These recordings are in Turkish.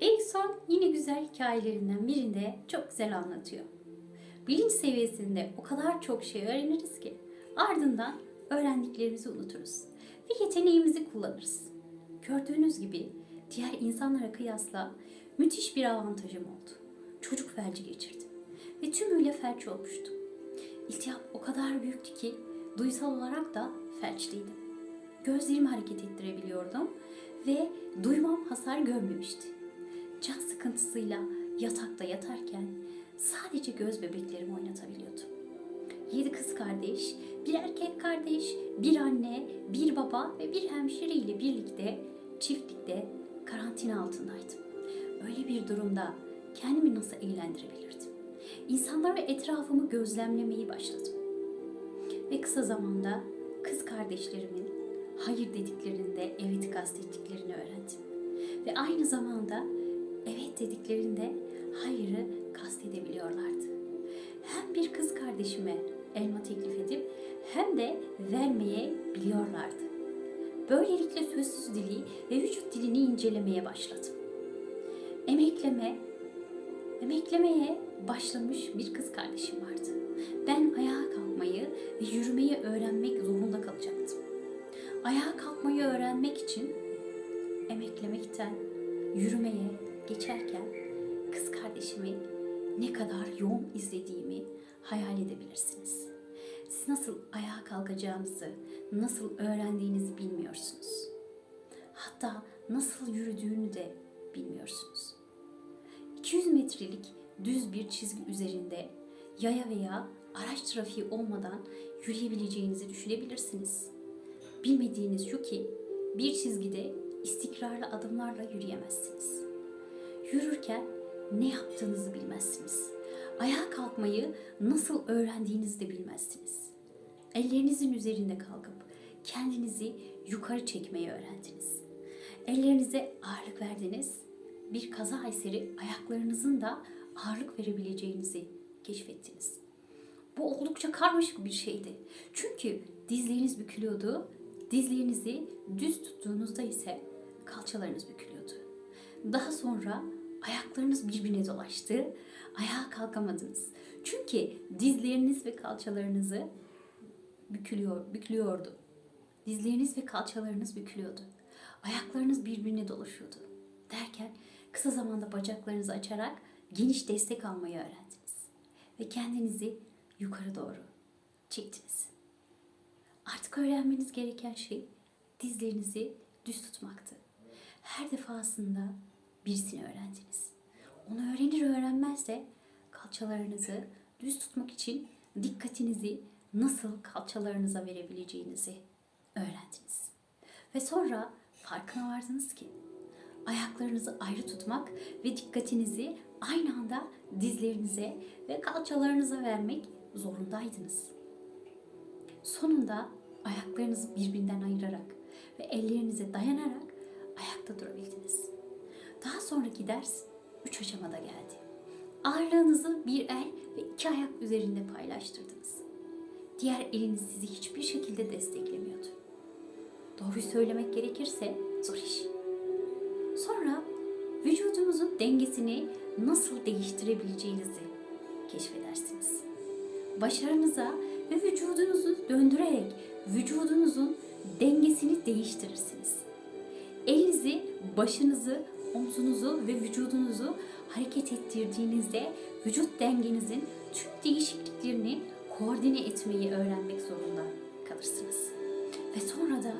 Erikson yine güzel hikayelerinden birinde çok güzel anlatıyor. Bilinç seviyesinde o kadar çok şey öğreniriz ki ardından öğrendiklerimizi unuturuz ve yeteneğimizi kullanırız. Gördüğünüz gibi diğer insanlara kıyasla müthiş bir avantajım oldu. Çocuk felci geçirdim ve tümüyle felç olmuştum. İltihap o kadar büyüktü ki duysal olarak da felçliydim. Gözlerimi hareket ettirebiliyordum ve duymam hasar görmemişti. Can sıkıntısıyla yatakta yatarken sadece göz bebeklerimi oynatabiliyordum. Yedi kız kardeş, bir erkek kardeş, bir anne, bir baba ve bir hemşire ile birlikte çiftlikte karantina altındaydım. Öyle bir durumda kendimi nasıl eğlendirebilirdim? İnsanlar ve etrafımı gözlemlemeyi başladım. Ve kısa zamanda kız kardeşlerimin hayır dediklerinde evet kastettiklerini öğrendim. Ve aynı zamanda evet dediklerinde hayırı kastedebiliyorlardı. Hem bir kız kardeşime elma teklif edip hem de vermeye biliyorlardı. Böylelikle sözsüz dili ve vücut dilini incelemeye başladım. Emekleme, emeklemeye başlamış bir kız kardeşim vardı. Ben ayağa kalkmayı ve yürümeyi öğrenmek zorunda kalacaktım. Ayağa kalkmayı öğrenmek için emeklemekten yürümeye geçerken kız kardeşimi ne kadar yoğun izlediğimi hayal edebilirsiniz. Siz nasıl ayağa kalkacağınızı, nasıl öğrendiğinizi bilmiyorsunuz. Hatta nasıl yürüdüğünü de bilmiyorsunuz. 200 metrelik düz bir çizgi üzerinde yaya veya araç trafiği olmadan yürüyebileceğinizi düşünebilirsiniz. Bilmediğiniz şu ki bir çizgide istikrarlı adımlarla yürüyemezsiniz. Yürürken ne yaptığınızı bilmezsiniz. Ayağa kalkmayı nasıl öğrendiğinizi de bilmezsiniz. Ellerinizin üzerinde kalkıp kendinizi yukarı çekmeyi öğrendiniz. Ellerinize ağırlık verdiniz. Bir kaza eseri ayaklarınızın da ağırlık verebileceğinizi keşfettiniz. Bu oldukça karmaşık bir şeydi. Çünkü dizleriniz bükülüyordu. Dizlerinizi düz tuttuğunuzda ise kalçalarınız bükülüyordu. Daha sonra ayaklarınız birbirine dolaştı. Ayağa kalkamadınız. Çünkü dizleriniz ve kalçalarınızı bükülüyor, bükülüyordu. Dizleriniz ve kalçalarınız bükülüyordu. Ayaklarınız birbirine dolaşıyordu. Derken kısa zamanda bacaklarınızı açarak geniş destek almayı öğrendiniz. Ve kendinizi yukarı doğru çektiniz. Artık öğrenmeniz gereken şey dizlerinizi düz tutmaktı. Her defasında birisini öğrendiniz. Onu öğrenir öğrenmez de kalçalarınızı düz tutmak için dikkatinizi nasıl kalçalarınıza verebileceğinizi öğrendiniz. Ve sonra farkına vardınız ki ayaklarınızı ayrı tutmak ve dikkatinizi aynı anda dizlerinize ve kalçalarınıza vermek zorundaydınız. Sonunda ayaklarınızı birbirinden ayırarak ve ellerinize dayanarak ayakta durabildiniz. Daha sonraki ders üç aşamada geldi. Ağırlığınızı bir el ve iki ayak üzerinde paylaştırdınız. Diğer eliniz sizi hiçbir şekilde desteklemiyordu. Doğruyu söylemek gerekirse zor iş. Sonra vücudunuzun dengesini nasıl değiştirebileceğinizi keşfedersiniz. Başarınıza ve vücudunuzu döndürerek vücudunuzun dengesini değiştirirsiniz. Elinizi, başınızı, omzunuzu ve vücudunuzu hareket ettirdiğinizde vücut dengenizin tüm değişikliklerini koordine etmeyi öğrenmek zorunda kalırsınız. Ve sonra da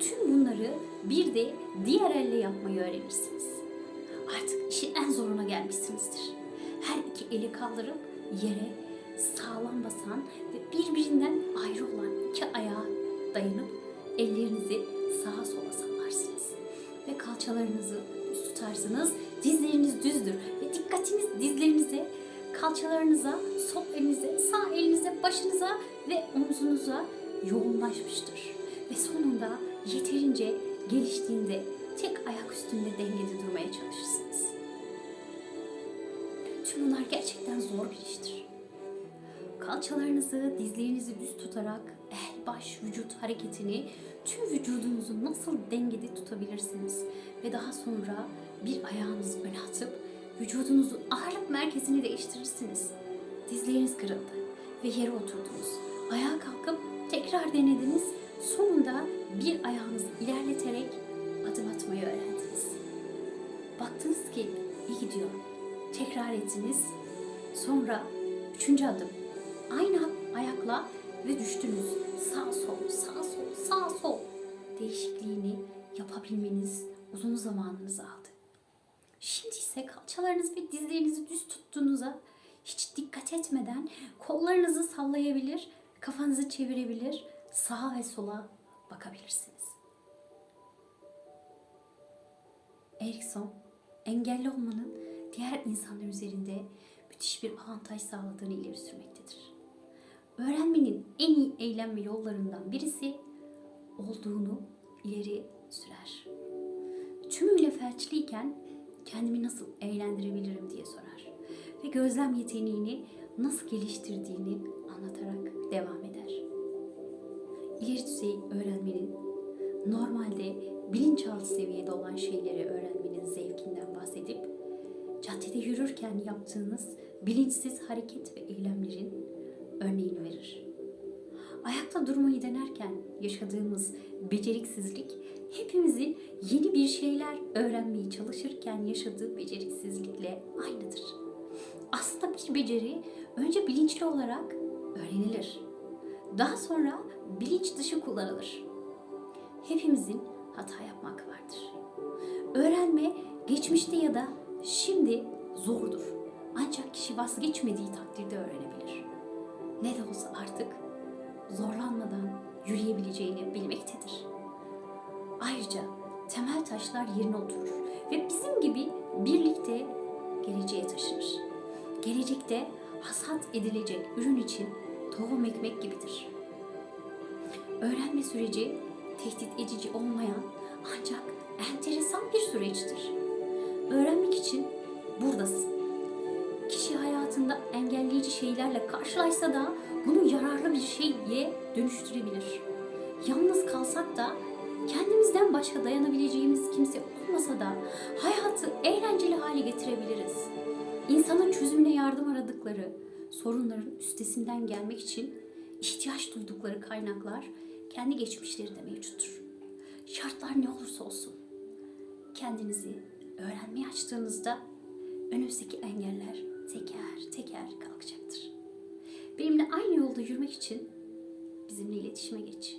tüm bunları bir de diğer elle yapmayı öğrenirsiniz. Artık işin en zoruna gelmişsinizdir. Her iki eli kaldırıp yere sağlam basan ve birbirinden ayrı olan iki ayağa dayanıp ellerinizi sağa sola sallarsınız. Ve kalçalarınızı düz tutarsınız. Dizleriniz düzdür ve dikkatiniz dizlerinize, kalçalarınıza, sol elinize, sağ elinize, başınıza ve omzunuza yoğunlaşmıştır. Ve sonunda yeterince geliştiğinde tek ayak üstünde dengede durmaya çalışırsınız. Tüm bunlar gerçekten zor bir iştir. Kalçalarınızı, dizlerinizi düz tutarak el, baş, vücut hareketini tüm vücudunuzu nasıl dengede tutabilirsiniz ve daha sonra bir ayağınızı öne atıp vücudunuzun ağırlık merkezini değiştirirsiniz. Dizleriniz kırıldı ve yere oturdunuz. Ayağa kalkıp tekrar denediniz. Sonunda bir ayağınızı ilerleterek adım atmayı öğrendiniz. Baktınız ki iyi gidiyor. Tekrar ettiniz. Sonra üçüncü adım. Aynı ayakla ve düştünüz. Sağ sol, sağ sol, sağ sol. Değişikliğini yapabilmeniz uzun zamanınızı aldı. Şimdi ise kalçalarınızı ve dizlerinizi düz tuttuğunuza hiç dikkat etmeden kollarınızı sallayabilir, kafanızı çevirebilir, sağa ve sola bakabilirsiniz. Erikson, engelli olmanın diğer insanlar üzerinde müthiş bir avantaj sağladığını ileri sürmektedir. Öğrenmenin en iyi eğlenme yollarından birisi olduğunu ileri sürer. Tümüyle felçliyken kendimi nasıl eğlendirebilirim diye sorar ve gözlem yeteneğini nasıl geliştirdiğini anlatarak devam eder. İleri düzey öğrenmenin normalde bilinçaltı seviyede olan şeyleri öğrenmenin zevkinden bahsedip caddede yürürken yaptığınız bilinçsiz hareket ve eylemlerin örneğini verir. Ayakta durmayı denerken yaşadığımız beceriksizlik hepimizin yeni bir şeyler öğrenmeye çalışırken yaşadığı beceriksizlikle aynıdır. Aslında bir beceri önce bilinçli olarak öğrenilir. Daha sonra bilinç dışı kullanılır. Hepimizin hata yapmak vardır. Öğrenme geçmişte ya da şimdi zordur. Ancak kişi vazgeçmediği takdirde öğrenebilir. Ne de olsa artık zorlanmadan yürüyebileceğini bilmektedir. Ayrıca temel taşlar yerine oturur ve bizim gibi birlikte geleceğe taşınır. Gelecekte hasat edilecek ürün için tohum ekmek gibidir. Öğrenme süreci tehdit edici olmayan ancak enteresan bir süreçtir. Şeylerle karşılaşsa da bunu yararlı bir şeye dönüştürebilir. Yalnız kalsak da kendimizden başka dayanabileceğimiz kimse olmasa da hayatı eğlenceli hale getirebiliriz. İnsanın çözümüne yardım aradıkları sorunların üstesinden gelmek için ihtiyaç duydukları kaynaklar kendi geçmişlerinde mevcuttur. Şartlar ne olursa olsun kendinizi öğrenmeye açtığınızda önümüzdeki engeller teker teker kalkacaktır. Benimle aynı yolda yürümek için bizimle iletişime geç.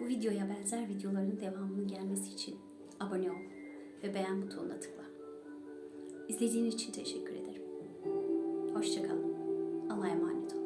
Bu videoya benzer videoların devamının gelmesi için abone ol ve beğen butonuna tıkla. İzlediğin için teşekkür ederim. Hoşçakalın. Allah'a emanet